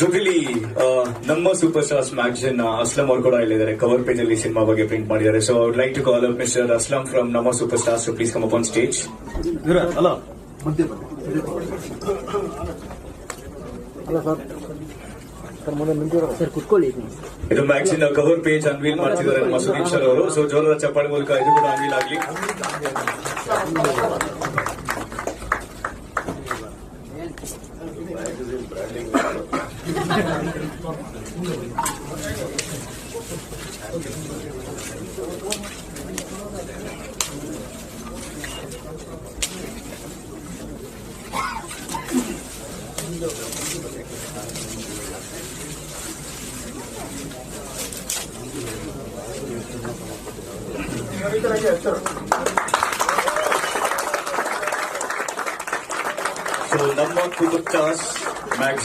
ಜೊತೆಲಿ ನಮ್ಮ super stars magazine Aslam ಅವರು ಕೂಡ ಇಲ್ಲಿದ್ದಾರೆ. ಕವರ್ ಪೇಜ್ ಅಲ್ಲಿ ಸಿನಿಮಾ ಬಗ್ಗೆ ಪ್ರಿಂಟ್ ಮಾಡಿದ್ದಾರೆ. So would like to call up mister Aslam from ನಮ್ಮ super stars please come up on stage ಅಲ್ಲ ಅಲ್ಲ ಸರ್. ಸರ್ ಮೊದಲು ನಿಂತಿರೋ ಸರ್ ಕುತ್ಕೊಳ್ಳಿ. ಇದು ಮ್ಯಾಗಝಿನ್ ಕವರ್ ಪೇಜ್ ಅನ್ವೀಲ್ ಮಾಡ್ತಿದ್ದಾರೆ ನಮ್ಮ ಸುದೀಪ್ ಸರ್ ಅವರು. ಸೊ ಜೋರದ ಚಪ್ಪಾಳೆ ಮೂಲಕ ಇದು ಕೂಡ ಅನ್ವೀಲ್ ಆಗ್ಲಿ. So ನಮ್ಮ ಸೂಪರ್ ಸ್ಟಾರ್ಸ್ ಮ್ಯಾಗಝಿನ್